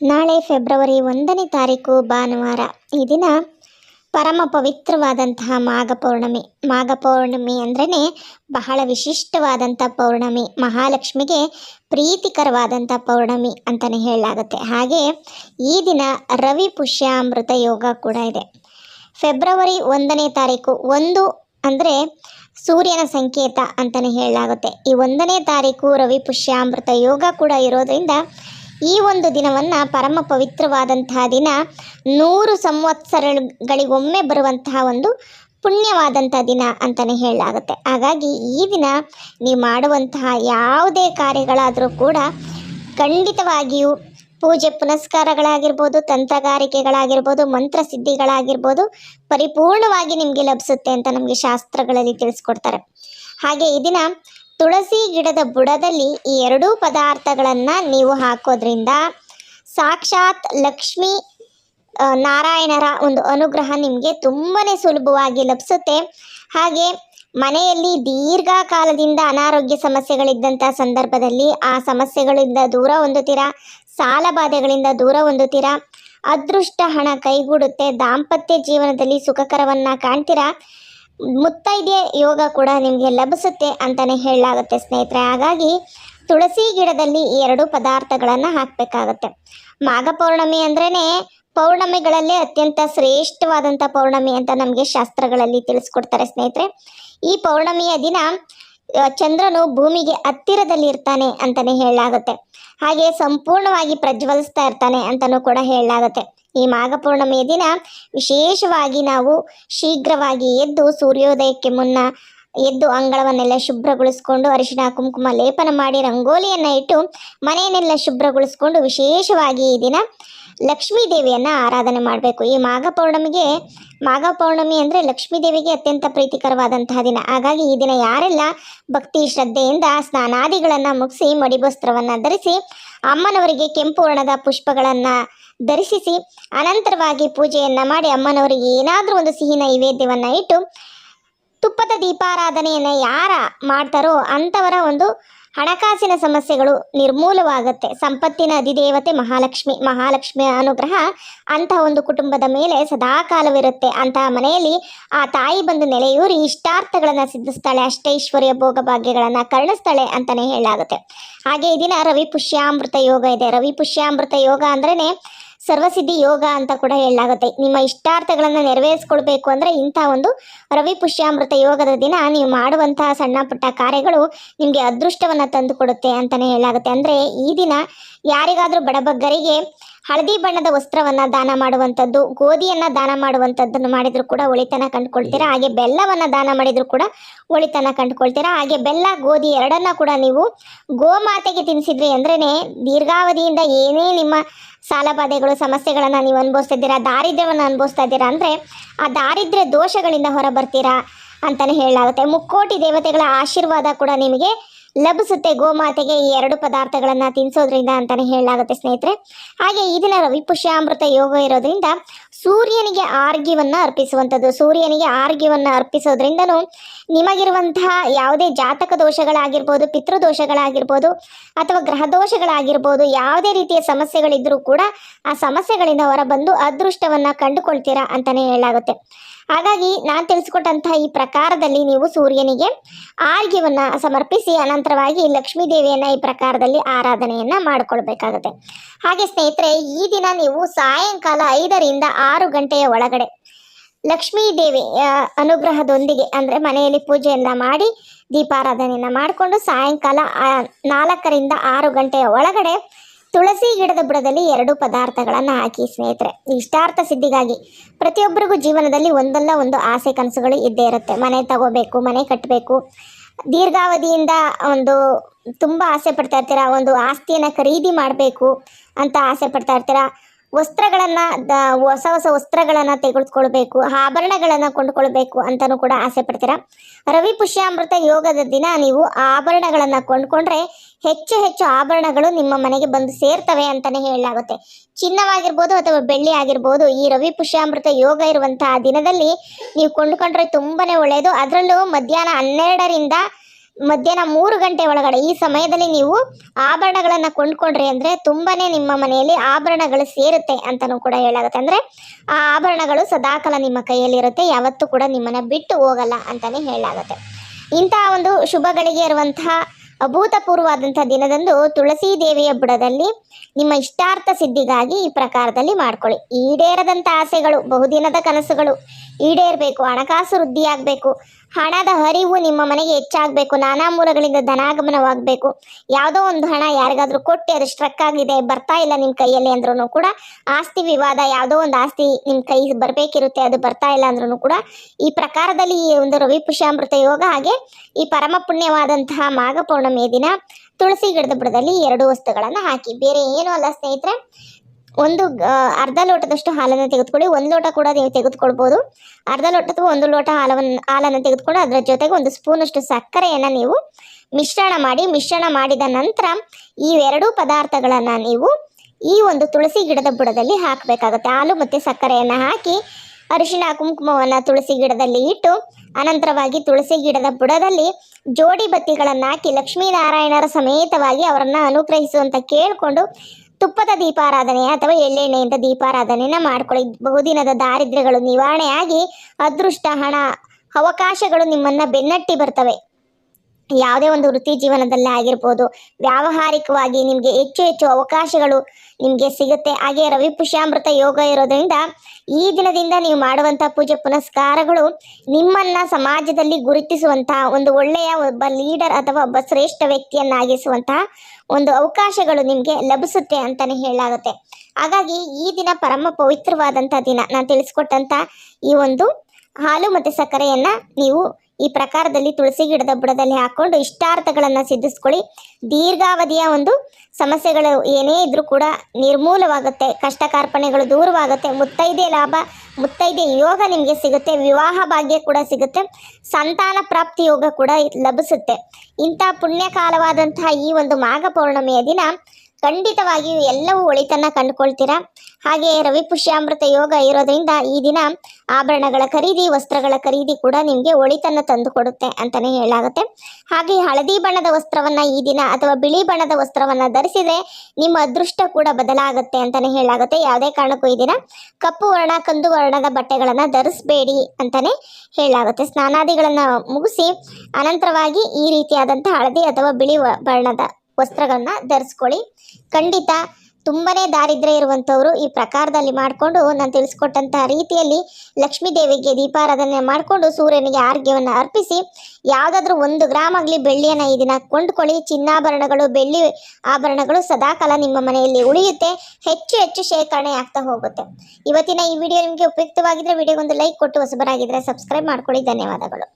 ನಾಳೆ ಫೆಬ್ರವರಿ ಒಂದನೇ ತಾರೀಕು ಭಾನುವಾರ. ಈ ದಿನ ಪರಮ ಪವಿತ್ರವಾದಂತಹ ಮಾಘ ಪೌರ್ಣಮಿ. ಮಾಘ ಪೌರ್ಣಮಿ ಅಂದ್ರೇ ಬಹಳ ವಿಶಿಷ್ಟವಾದಂಥ ಪೌರ್ಣಮಿ. ಮಹಾಲಕ್ಷ್ಮಿಗೆ ಪ್ರೀತಿಕರವಾದಂಥ ಪೌರ್ಣಮಿ ಅಂತಲೇ ಹೇಳಲಾಗುತ್ತೆ. ಹಾಗೆ ಈ ದಿನ ರವಿ ಪುಷ್ಯಾಮೃತ ಯೋಗ ಕೂಡ ಇದೆ. ಫೆಬ್ರವರಿ ಒಂದನೇ ತಾರೀಕು ಒಂದು ಅಂದರೆ ಸೂರ್ಯನ ಸಂಕೇತ ಅಂತಲೇ ಹೇಳಲಾಗುತ್ತೆ. ಈ ಒಂದನೇ ತಾರೀಕು ರವಿ ಪುಷ್ಯಾಮೃತ ಯೋಗ ಕೂಡ ಇರೋದ್ರಿಂದ ಈ ಒಂದು ದಿನವನ್ನು ಪರಮ ಪವಿತ್ರವಾದಂತಹ ದಿನ ನೂರು ಸಂವತ್ಸರಗಳಿಗೊಮ್ಮೆ ಬರುವಂತಹ ಒಂದು ಪುಣ್ಯವಾದಂಥ ದಿನ ಅಂತಲೇ ಹೇಳಲಾಗುತ್ತೆ. ಹಾಗಾಗಿ ಈ ದಿನ ನೀವು ಮಾಡುವಂತಹ ಯಾವುದೇ ಕಾರ್ಯಗಳಾದರೂ ಕೂಡ ಖಂಡಿತವಾಗಿಯೂ ಪೂಜೆ ಪುನಸ್ಕಾರಗಳಾಗಿರ್ಬೋದು, ತಂತ್ರಗಾರಿಕೆಗಳಾಗಿರ್ಬೋದು, ಮಂತ್ರಸಿದ್ಧಿಗಳಾಗಿರ್ಬೋದು ಪರಿಪೂರ್ಣವಾಗಿ ನಿಮಗೆ ಲಭಿಸುತ್ತೆ ಅಂತ ನಮಗೆ ಶಾಸ್ತ್ರಗಳಲ್ಲಿ ತಿಳಿಸ್ಕೊಡ್ತಾರೆ. ಹಾಗೆ ಈ ದಿನ ತುಳಸಿ ಗಿಡದ ಬುಡದಲ್ಲಿ ಈ ಎರಡೂ ಪದಾರ್ಥಗಳನ್ನು ನೀವು ಹಾಕೋದ್ರಿಂದ ಸಾಕ್ಷಾತ್ ಲಕ್ಷ್ಮಿ ನಾರಾಯಣರ ಒಂದು ಅನುಗ್ರಹ ನಿಮಗೆ ತುಂಬಾ ಸುಲಭವಾಗಿ ಲಭಿಸುತ್ತೆ. ಹಾಗೆ ಮನೆಯಲ್ಲಿ ದೀರ್ಘಕಾಲದಿಂದ ಅನಾರೋಗ್ಯ ಸಮಸ್ಯೆಗಳಿದ್ದಂಥ ಸಂದರ್ಭದಲ್ಲಿ ಆ ಸಮಸ್ಯೆಗಳಿಂದ ದೂರ ಹೊಂದುತ್ತೀರಾ? ಸಾಲ ಬಾಧೆಗಳಿಂದ ದೂರ ಹೊಂದುತ್ತೀರಾ? ಅದೃಷ್ಟ ಹಣ ಕೈಗೂಡುತ್ತೆ. ದಾಂಪತ್ಯ ಜೀವನದಲ್ಲಿ ಸುಖಕರವನ್ನು ಕಾಣ್ತೀರಾ? ಮುತ್ತೈದೆ ಯೋಗ ಕೂಡ ನಿಮಗೆ ಲಭಿಸುತ್ತೆ ಅಂತಲೇ ಹೇಳಲಾಗುತ್ತೆ ಸ್ನೇಹಿತರೆ. ಹಾಗಾಗಿ ತುಳಸಿ ಗಿಡದಲ್ಲಿ ಈ ಎರಡು ಪದಾರ್ಥಗಳನ್ನು ಹಾಕಬೇಕಾಗತ್ತೆ. ಮಾಘ ಪೌರ್ಣಮಿ ಅಂದ್ರೇ ಪೌರ್ಣಮಿಗಳಲ್ಲೇ ಅತ್ಯಂತ ಶ್ರೇಷ್ಠವಾದಂಥ ಪೌರ್ಣಮಿ ಅಂತ ನಮಗೆ ಶಾಸ್ತ್ರಗಳಲ್ಲಿ ತಿಳಿಸ್ಕೊಡ್ತಾರೆ ಸ್ನೇಹಿತರೆ. ಈ ಪೌರ್ಣಮಿಯ ದಿನ ಚಂದ್ರನು ಭೂಮಿಗೆ ಹತ್ತಿರದಲ್ಲಿ ಇರ್ತಾನೆ ಅಂತಲೇ ಹೇಳಲಾಗುತ್ತೆ. ಹಾಗೆ ಸಂಪೂರ್ಣವಾಗಿ ಪ್ರಜ್ವಲಿಸ್ತಾ ಇರ್ತಾನೆ ಅಂತಲೂ ಕೂಡ ಹೇಳಲಾಗುತ್ತೆ. ಈ ಮಾಘ ಪೌರ್ಣಮಿಯ ದಿನ ವಿಶೇಷವಾಗಿ ನಾವು ಶೀಘ್ರವಾಗಿ ಎದ್ದು ಸೂರ್ಯೋದಯಕ್ಕೆ ಮುನ್ನ ಎದ್ದು ಅಂಗಳವನ್ನೆಲ್ಲ ಶುಭ್ರಗೊಳಿಸಿಕೊಂಡು ಅರಿಶಿಣ, ಕುಂಕುಮ, ಲೇಪನ ಮಾಡಿ ರಂಗೋಲಿಯನ್ನು ಇಟ್ಟು ಮನೆಯನ್ನೆಲ್ಲ ಶುಭ್ರಗೊಳಿಸಿಕೊಂಡು ವಿಶೇಷವಾಗಿ ಈ ದಿನ ಲಕ್ಷ್ಮೀ ದೇವಿಯನ್ನು ಆರಾಧನೆ ಮಾಡಬೇಕು. ಈ ಮಾಘ ಪೌರ್ಣಮಿಗೆ ಮಾಘ ಪೌರ್ಣಮಿ ಅಂದರೆ ಲಕ್ಷ್ಮೀ ದೇವಿಗೆ ಅತ್ಯಂತ ಪ್ರೀತಿಕರವಾದಂತಹ ದಿನ. ಹಾಗಾಗಿ ಈ ದಿನ ಯಾರೆಲ್ಲ ಭಕ್ತಿ ಶ್ರದ್ಧೆಯಿಂದ ಸ್ನಾನಾದಿಗಳನ್ನು ಮುಗಿಸಿ ಮಡಿವಸ್ತ್ರವನ್ನು ಧರಿಸಿ ಅಮ್ಮನವರಿಗೆ ಕೆಂಪು ವರ್ಣದ ಪುಷ್ಪಗಳನ್ನು ಧರಿಸಿಸಿ ಅನಂತರವಾಗಿ ಪೂಜೆಯನ್ನು ಮಾಡಿ ಅಮ್ಮನವರಿಗೆ ಏನಾದರೂ ಒಂದು ಸಿಹಿ ನೈವೇದ್ಯವನ್ನು ಇಟ್ಟು ತುಪ್ಪದ ದೀಪಾರಾಧನೆಯನ್ನು ಯಾರ ಮಾಡ್ತಾರೋ ಅಂಥವರ ಒಂದು ಹಣಕಾಸಿನ ಸಮಸ್ಯೆಗಳು ನಿರ್ಮೂಲವಾಗುತ್ತೆ. ಸಂಪತ್ತಿನ ಅಧಿದೇವತೆ ಮಹಾಲಕ್ಷ್ಮಿ, ಮಹಾಲಕ್ಷ್ಮಿಯ ಅನುಗ್ರಹ ಅಂತಹ ಒಂದು ಕುಟುಂಬದ ಮೇಲೆ ಸದಾಕಾಲವಿರುತ್ತೆ. ಅಂತಹ ಮನೆಯಲ್ಲಿ ಆ ತಾಯಿ ಬಂದು ನೆಲೆಯೂರಿ ಇಷ್ಟಾರ್ಥಗಳನ್ನು ಸಿದ್ಧಿಸ್ತಾಳೆ, ಅಷ್ಟೈಶ್ವರ್ಯ ಭೋಗ ಭಾಗ್ಯಗಳನ್ನು ಕರುಣಿಸ್ತಾಳೆ ಅಂತಲೇ ಹೇಳಲಾಗುತ್ತೆ. ಹಾಗೆ ಈ ದಿನ ರವಿ ಪುಷ್ಯಾಮೃತ ಯೋಗ ಇದೆ. ರವಿ ಪುಷ್ಯಾಮೃತ ಯೋಗ ಅಂದ್ರೇ ಸರ್ವಸಿದ್ಧಿ ಯೋಗ ಅಂತ ಕೂಡ ಹೇಳಲಾಗುತ್ತೆ. ನಿಮ್ಮ ಇಷ್ಟಾರ್ಥಗಳನ್ನು ನೆರವೇರಿಸ್ಕೊಳ್ಬೇಕು ಅಂದರೆ ಇಂಥ ಒಂದು ರವಿ ಪುಷ್ಯಾಮೃತ ಯೋಗದ ದಿನ ನೀವು ಮಾಡುವಂತಹ ಸಣ್ಣ ಪುಟ್ಟ ಕಾರ್ಯಗಳು ನಿಮಗೆ ಅದೃಷ್ಟವನ್ನು ತಂದುಕೊಡುತ್ತೆ ಅಂತಲೇ ಹೇಳಲಾಗುತ್ತೆ. ಅಂದರೆ ಈ ದಿನ ಯಾರಿಗಾದರೂ ಬಡಬಗ್ಗರಿಗೆ ಹಳದಿ ಬಣ್ಣದ ವಸ್ತ್ರವನ್ನು ದಾನ ಮಾಡುವಂಥದ್ದು ಗೋಧಿಯನ್ನು ದಾನ ಮಾಡುವಂಥದ್ದನ್ನು ಮಾಡಿದರೂ ಕೂಡ ಒಳಿತನ ಕಂಡುಕೊಳ್ತೀರಾ? ಹಾಗೆ ಬೆಲ್ಲವನ್ನು ದಾನ ಮಾಡಿದರೂ ಕೂಡ ಒಳಿತನ ಕಂಡುಕೊಳ್ತೀರಾ? ಹಾಗೆ ಬೆಲ್ಲ ಗೋಧಿ ಎರಡನ್ನ ಕೂಡ ನೀವು ಗೋಮಾತೆಗೆ ತಿನ್ನಿಸಿದ್ರಿ ಅಂದ್ರೇನೆ ದೀರ್ಘಾವಧಿಯಿಂದ ಏನೇ ನಿಮ್ಮ ಸಾಲ ಬಾಧೆಗಳು ಸಮಸ್ಯೆಗಳನ್ನು ನೀವು ಅನುಭವಿಸ್ತಾ ಇದ್ದೀರಾ ದಾರಿದ್ರ್ಯವನ್ನು ಅನುಭವಿಸ್ತಾ ಇದ್ದೀರಾ ಅಂದರೆ ಆ ದಾರಿದ್ರ್ಯ ದೋಷಗಳಿಂದ ಹೊರ ಬರ್ತೀರಾ ಅಂತಲೇ ಹೇಳಲಾಗುತ್ತೆ. ಮುಕ್ಕೋಟಿ ದೇವತೆಗಳ ಆಶೀರ್ವಾದ ಕೂಡ ನಿಮಗೆ ಲಭಿಸುತ್ತೆ ಗೋಮಾತೆಗೆ ಈ ಎರಡು ಪದಾರ್ಥಗಳನ್ನು ತಿನ್ನಿಸೋದ್ರಿಂದ ಅಂತಲೇ ಹೇಳಲಾಗುತ್ತೆ ಸ್ನೇಹಿತರೆ. ಹಾಗೆ ಈ ದಿನ ರವಿಪುಷ್ಯಾಮೃತ ಯೋಗ ಇರೋದ್ರಿಂದ ಸೂರ್ಯನಿಗೆ ಆರ್ಗ್ಯವನ್ನು ಅರ್ಪಿಸುವಂಥದ್ದು. ಸೂರ್ಯನಿಗೆ ಆರ್ಗ್ಯವನ್ನು ಅರ್ಪಿಸೋದ್ರಿಂದನೂ ನಿಮಗಿರುವಂತಹ ಯಾವುದೇ ಜಾತಕ ದೋಷಗಳಾಗಿರ್ಬೋದು, ಪಿತೃದೋಷಗಳಾಗಿರ್ಬೋದು ಅಥವಾ ಗ್ರಹ ದೋಷಗಳಾಗಿರ್ಬೋದು ಯಾವುದೇ ರೀತಿಯ ಸಮಸ್ಯೆಗಳಿದ್ದರೂ ಕೂಡ ಆ ಸಮಸ್ಯೆಗಳಿಂದ ಹೊರಬಂದು ಅದೃಷ್ಟವನ್ನು ಕಂಡುಕೊಳ್ತೀರಾ ಅಂತಲೇ ಹೇಳಲಾಗುತ್ತೆ. ಹಾಗಾಗಿ ನಾನು ತಿಳಿಸಿಕೊಟ್ಟಂತಹ ಈ ಪ್ರಕಾರದಲ್ಲಿ ನೀವು ಸೂರ್ಯನಿಗೆ ಆರ್ಗ್ಯವನ್ನು ಸಮರ್ಪಿಸಿ, ಅನಂತರವಾಗಿ ಲಕ್ಷ್ಮೀ ದೇವಿಯನ್ನು ಈ ಪ್ರಕಾರದಲ್ಲಿ ಆರಾಧನೆಯನ್ನು ಮಾಡಿಕೊಳ್ಬೇಕಾಗುತ್ತೆ. ಹಾಗೆ ಸ್ನೇಹಿತರೆ, ಈ ದಿನ ನೀವು ಸಾಯಂಕಾಲ ಐದರಿಂದ ಆರು ಗಂಟೆಯ ಒಳಗಡೆ ಲಕ್ಷ್ಮೀ ದೇವಿ ಅನುಗ್ರಹದೊಂದಿಗೆ ಅಂದರೆ ಮನೆಯಲ್ಲಿ ಪೂಜೆಯನ್ನು ಮಾಡಿ, ದೀಪಾರಾಧನೆಯನ್ನು ಮಾಡಿಕೊಂಡು ಸಾಯಂಕಾಲ ನಾಲ್ಕರಿಂದ ಆರು ಗಂಟೆಯ ಒಳಗಡೆ ತುಳಸಿ ಗಿಡದ ಬುಡದಲ್ಲಿ ಎರಡು ಪದಾರ್ಥಗಳನ್ನು ಹಾಕಿ ಸ್ನೇಹಿತರೆ. ಇಷ್ಟಾರ್ಥ ಸಿದ್ಧಿಗಾಗಿ ಪ್ರತಿಯೊಬ್ಬರಿಗೂ ಜೀವನದಲ್ಲಿ ಒಂದಲ್ಲ ಒಂದು ಆಸೆ ಕನಸುಗಳು ಇದ್ದೇ ಇರುತ್ತೆ. ಮನೆ ತಗೋಬೇಕು, ಮನೆ ಕಟ್ಟಬೇಕು ದೀರ್ಘಾವಧಿಯಿಂದ ಒಂದು ತುಂಬ ಆಸೆ ಪಡ್ತಾ ಇರ್ತೀರ, ಒಂದು ಆಸ್ತಿಯನ್ನು ಖರೀದಿ ಮಾಡಬೇಕು ಅಂತ ಆಸೆ ಪಡ್ತಾ ಇರ್ತೀರಾ ವಸ್ತ್ರಗಳನ್ನು ಹೊಸ ಹೊಸ ವಸ್ತ್ರಗಳನ್ನು ತೆಗೆದುಕೊಳ್ಬೇಕು, ಆಭರಣಗಳನ್ನು ಕೊಂಡುಕೊಳ್ಬೇಕು ಅಂತಲೂ ಕೂಡ ಆಸೆ ಪಡ್ತೀರಾ? ರವಿ ಪುಷ್ಯಾಮೃತ ಯೋಗದ ದಿನ ನೀವು ಆಭರಣಗಳನ್ನು ಕೊಂಡ್ಕೊಂಡ್ರೆ ಹೆಚ್ಚು ಹೆಚ್ಚು ಆಭರಣಗಳು ನಿಮ್ಮ ಮನೆಗೆ ಬಂದು ಸೇರ್ತವೆ ಅಂತಲೇ ಹೇಳಲಾಗುತ್ತೆ. ಚಿನ್ನವಾಗಿರ್ಬೋದು ಅಥವಾ ಬೆಳ್ಳಿ ಆಗಿರ್ಬೋದು, ಈ ರವಿ ಪುಷ್ಯಾಮೃತ ಯೋಗ ಇರುವಂತಹ ದಿನದಲ್ಲಿ ನೀವು ಕೊಂಡುಕೊಂಡ್ರೆ ತುಂಬಾನೇ ಒಳ್ಳೆಯದು ಅದರಲ್ಲೂ ಮಧ್ಯಾಹ್ನ ಹನ್ನೆರಡರಿಂದ ಮಧ್ಯಾಹ್ನ ಮೂರು ಗಂಟೆ ಒಳಗಡೆ, ಈ ಸಮಯದಲ್ಲಿ ನೀವು ಆಭರಣಗಳನ್ನು ಕೊಂಡ್ಕೊಂಡ್ರಿ ಅಂದರೆ ತುಂಬಾ ನಿಮ್ಮ ಮನೆಯಲ್ಲಿ ಆಭರಣಗಳು ಸೇರುತ್ತೆ ಅಂತಲೂ ಕೂಡ ಹೇಳಾಗುತ್ತೆ ಅಂದರೆ ಆ ಆಭರಣಗಳು ಸದಾಕಾಲ ನಿಮ್ಮ ಕೈಯಲ್ಲಿರುತ್ತೆ, ಯಾವತ್ತೂ ಕೂಡ ನಿಮ್ಮನ್ನು ಬಿಟ್ಟು ಹೋಗಲ್ಲ ಅಂತಲೇ ಹೇಳಾಗುತ್ತೆ ಇಂತಹ ಒಂದು ಶುಭಗಳಿಗೆ ಇರುವಂತಹ ಅಭೂತಪೂರ್ವವಾದಂಥ ದಿನದಂದು ತುಳಸಿ ದೇವಿಯ ಬುಡದಲ್ಲಿ ನಿಮ್ಮ ಇಷ್ಟಾರ್ಥ ಸಿದ್ಧಿಗಾಗಿ ಈ ಪ್ರಕಾರದಲ್ಲಿ ಮಾಡ್ಕೊಳ್ಳಿ. ಈಡೇರದಂಥ ಆಸೆಗಳು, ಬಹುದಿನದ ಕನಸುಗಳು ಈಡೇರಬೇಕು, ಹಣಕಾಸು ವೃದ್ಧಿಯಾಗಬೇಕು. ಹಣದ ಹರಿವು ನಿಮ್ಮ ಮನೆಗೆ ಹೆಚ್ಚಾಗಬೇಕು. ನಾನಾ ಮೂಲಗಳಿಂದ ಧನಾಗಮನವಾಗಬೇಕು. ಯಾವುದೋ ಒಂದು ಹಣ ಯಾರಿಗಾದರೂ ಕೊಟ್ಟು ಅದು ಸ್ಟ್ರಕ್ ಆಗಿದೆ, ಬರ್ತಾ ಇಲ್ಲ ನಿಮ್ಮ ಕೈಯಲ್ಲಿ ಅಂದ್ರೂ ಕೂಡ ಆಸ್ತಿ ವಿವಾದ, ಯಾವುದೋ ಒಂದು ಆಸ್ತಿ ನಿಮ್ಮ ಕೈ ಬರಬೇಕಿರುತ್ತೆ, ಅದು ಬರ್ತಾ ಇಲ್ಲ ಅಂದ್ರೂ ಕೂಡ ಈ ಪ್ರಕಾರದಲ್ಲಿ ಈ ಒಂದು ರವಿ ಪುಷ್ಯಾಮೃತ ಯೋಗ ಹಾಗೆ ಈ ಪರಮ ಪುಣ್ಯವಾದಂತಹ ಮಾಘ ದಿನ ತುಳಸಿ ಗಿಡದ ಬುಡದಲ್ಲಿ ಎರಡು ವಸ್ತುಗಳನ್ನು ಹಾಕಿ. ಬೇರೆ ಏನೂ ಅಲ್ಲ ಸ್ನೇಹಿತರೆ ಒಂದು ಅರ್ಧ ಲೋಟದಷ್ಟು ಹಾಲನ್ನು ತೆಗೆದುಕೊಳ್ಳಿ. ಒಂದು ಲೋಟ ಕೂಡ ನೀವು ತೆಗೆದುಕೊಳ್ಬೋದು. ಅರ್ಧ ಲೋಟ ಅಥವಾ ಒಂದು ಲೋಟ ಹಾಲವನ್ನು ಹಾಲನ್ನು ತೆಗೆದುಕೊಂಡು ಅದರ ಜೊತೆಗೆ ಒಂದು ಸ್ಪೂನಷ್ಟು ಸಕ್ಕರೆಯನ್ನು ನೀವು ಮಿಶ್ರಣ ಮಾಡಿ, ಮಿಶ್ರಣ ಮಾಡಿದ ನಂತರ ಈ ಎರಡೂ ಪದಾರ್ಥಗಳನ್ನು ನೀವು ಈ ಒಂದು ತುಳಸಿ ಗಿಡದ ಬುಡದಲ್ಲಿ ಹಾಕಬೇಕಾಗುತ್ತೆ. ಹಾಲು ಮತ್ತು ಸಕ್ಕರೆಯನ್ನು ಹಾಕಿ ಅರಿಶಿನ ಕುಂಕುಮವನ್ನು ತುಳಸಿ ಗಿಡದಲ್ಲಿ ಇಟ್ಟು, ಅನಂತರವಾಗಿ ತುಳಸಿ ಗಿಡದ ಬುಡದಲ್ಲಿ ಜೋಡಿ ಬತ್ತಿಗಳನ್ನು ಹಾಕಿ ಲಕ್ಷ್ಮೀನಾರಾಯಣರ ಸಮೇತವಾಗಿ ಅವರನ್ನು ಅನುಗ್ರಹಿಸುವಂತ ಕೇಳಿಕೊಂಡು ತುಪ್ಪದ ದೀಪಾರಾಧನೆ ಅಥವಾ ಎಳ್ಳೆಣ್ಣೆಯಿಂದ ದೀಪಾರಾಧನೆಯನ್ನ ಮಾಡ್ಕೊಳ್ಳಿ. ಬಹುದಿನದ ದಾರಿದ್ರ್ಯಗಳು ನಿವಾರಣೆಯಾಗಿ, ಅದೃಷ್ಟ, ಹಣ, ಅವಕಾಶಗಳು ನಿಮ್ಮನ್ನ ಬೆನ್ನಟ್ಟಿ ಬರ್ತವೆ. ಯಾವುದೇ ಒಂದು ವೃತ್ತಿ ಜೀವನದಲ್ಲಿ ಆಗಿರ್ಬೋದು. ವ್ಯಾವಹಾರಿಕವಾಗಿ ನಿಮಗೆ ಹೆಚ್ಚು ಹೆಚ್ಚು ಅವಕಾಶಗಳು ನಿಮಗೆ ಸಿಗುತ್ತೆ. ಹಾಗೆ ರವಿ ಪುಷ್ಯಾಮೃತ ಯೋಗ ಇರೋದ್ರಿಂದ ಈ ದಿನದಿಂದ ನೀವು ಮಾಡುವಂಥ ಪೂಜೆ ಪುನಸ್ಕಾರಗಳು ನಿಮ್ಮನ್ನು ಸಮಾಜದಲ್ಲಿ ಗುರುತಿಸುವಂತಹ ಒಂದು ಒಳ್ಳೆಯ ಒಬ್ಬ ಲೀಡರ್ ಅಥವಾ ಒಬ್ಬ ಶ್ರೇಷ್ಠ ವ್ಯಕ್ತಿಯನ್ನಾಗಿಸುವಂತಹ ಒಂದು ಅವಕಾಶಗಳು ನಿಮಗೆ ಲಭಿಸುತ್ತೆ ಅಂತಲೇ ಹೇಳಲಾಗುತ್ತೆ. ಹಾಗಾಗಿ ಈ ದಿನ ಪರಮ ಪವಿತ್ರವಾದಂಥ ದಿನ. ನಾನು ತಿಳಿಸ್ಕೊಟ್ಟಂಥ ಈ ಒಂದು ಹಾಲು ಮತ್ತು ಸಕ್ಕರೆಯನ್ನು ನೀವು ಈ ಪ್ರಕಾರದಲ್ಲಿ ತುಳಸಿ ಗಿಡದ ಬುಡದಲ್ಲಿ ಹಾಕೊಂಡು ಇಷ್ಟಾರ್ಥಗಳನ್ನು ಸಿದ್ಧಿಸ್ಕೊಳ್ಳಿ. ದೀರ್ಘಾವಧಿಯ ಒಂದು ಸಮಸ್ಯೆಗಳು ಏನೇ ಇದ್ರೂ ಕೂಡ ನಿರ್ಮೂಲವಾಗುತ್ತೆ ಕಷ್ಟ ಕಾರ್ಪಣೆಗಳು ದೂರವಾಗುತ್ತೆ, ಮುತ್ತೈದೆ ಲಾಭ, ಮುತ್ತೈದೆ ಯೋಗ ನಿಮಗೆ ಸಿಗುತ್ತೆ, ವಿವಾಹ ಭಾಗ್ಯ ಕೂಡ ಸಿಗುತ್ತೆ, ಸಂತಾನ ಪ್ರಾಪ್ತಿ ಯೋಗ ಕೂಡ ಲಭಿಸುತ್ತೆ. ಇಂಥ ಪುಣ್ಯಕಾಲವಾದಂತಹ ಈ ಒಂದು ಮಾಘ ಪೌರ್ಣಮಿಯ ದಿನ ಖಂಡಿತವಾಗಿಯೂ ಎಲ್ಲವೂ ಒಳಿತನ್ನ ಕಂಡುಕೊಳ್ತೀರಾ? ಹಾಗೆ ರವಿ ಪುಷ್ಯಾಮೃತ ಯೋಗ ಇರೋದ್ರಿಂದ ಈ ದಿನ ಆಭರಣಗಳ ಖರೀದಿ, ವಸ್ತ್ರಗಳ ಖರೀದಿ ಕೂಡ ನಿಮಗೆ ಒಳಿತನ್ನ ತಂದು ಕೊಡುತ್ತೆ ಅಂತಾನೆ ಹೇಳಲಾಗುತ್ತೆ. ಹಾಗೆ ಹಳದಿ ಬಣ್ಣದ ವಸ್ತ್ರವನ್ನ ಈ ದಿನ ಅಥವಾ ಬಿಳಿ ಬಣ್ಣದ ವಸ್ತ್ರವನ್ನ ಧರಿಸಿದ್ರೆ ನಿಮ್ಮ ಅದೃಷ್ಟ ಕೂಡ ಬದಲಾಗುತ್ತೆ ಅಂತಾನೆ ಹೇಳಲಾಗುತ್ತೆ. ಯಾವುದೇ ಕಾರಣಕ್ಕೂ ಈ ದಿನ ಕಪ್ಪು ವರ್ಣ, ಕಂದು ವರ್ಣದ ಬಟ್ಟೆಗಳನ್ನ ಧರಿಸಬೇಡಿ ಅಂತಾನೆ ಹೇಳಲಾಗುತ್ತೆ. ಸ್ನಾನಾದಿಗಳನ್ನ ಮುಗಿಸಿ ಅನಂತರವಾಗಿ ಈ ರೀತಿಯಾದಂಥ ಹಳದಿ ಅಥವಾ ಬಿಳಿ ಬಣ್ಣದ ವಸ್ತ್ರಗಳನ್ನ ಧರಿಸ್ಕೊಳ್ಳಿ. ಖಂಡಿತ ತುಂಬನೇ ದಾರಿದ್ರ್ಯ ಇರುವಂಥವ್ರು ಈ ಪ್ರಕಾರದಲ್ಲಿ ಮಾಡಿಕೊಂಡು ನಾನು ತಿಳಿಸ್ಕೊಟ್ಟಂತಹ ರೀತಿಯಲ್ಲಿ ಲಕ್ಷ್ಮೀ ದೇವಿಗೆ ದೀಪಾರಾಧನೆ ಮಾಡಿಕೊಂಡು ಸೂರ್ಯನಿಗೆ ಆರೋಗ್ಯವನ್ನು ಅರ್ಪಿಸಿ, ಯಾವುದಾದ್ರೂ ಒಂದು ಗ್ರಾಮ್ ಆಗಲಿ ಬೆಳ್ಳಿಯನ್ನು ಈ ದಿನ ಕೊಂಡ್ಕೊಳ್ಳಿ. ಚಿನ್ನಾಭರಣಗಳು, ಬೆಳ್ಳಿ ಆಭರಣಗಳು ಸದಾಕಾಲ ನಿಮ್ಮ ಮನೆಯಲ್ಲಿ ಉಳಿಯುತ್ತೆ. ಹೆಚ್ಚು ಹೆಚ್ಚು ಶೇಖರಣೆ ಆಗ್ತಾ ಹೋಗುತ್ತೆ. ಇವತ್ತಿನ ಈ ವಿಡಿಯೋ ನಿಮಗೆ ಉಪಯುಕ್ತವಾಗಿದ್ದರೆ ವಿಡಿಯೋಗೊಂದು ಲೈಕ್ ಕೊಟ್ಟು ಹೊಸಬರಾಗಿದ್ದರೆ ಸಬ್ಸ್ಕ್ರೈಬ್ ಮಾಡ್ಕೊಳ್ಳಿ. ಧನ್ಯವಾದಗಳು.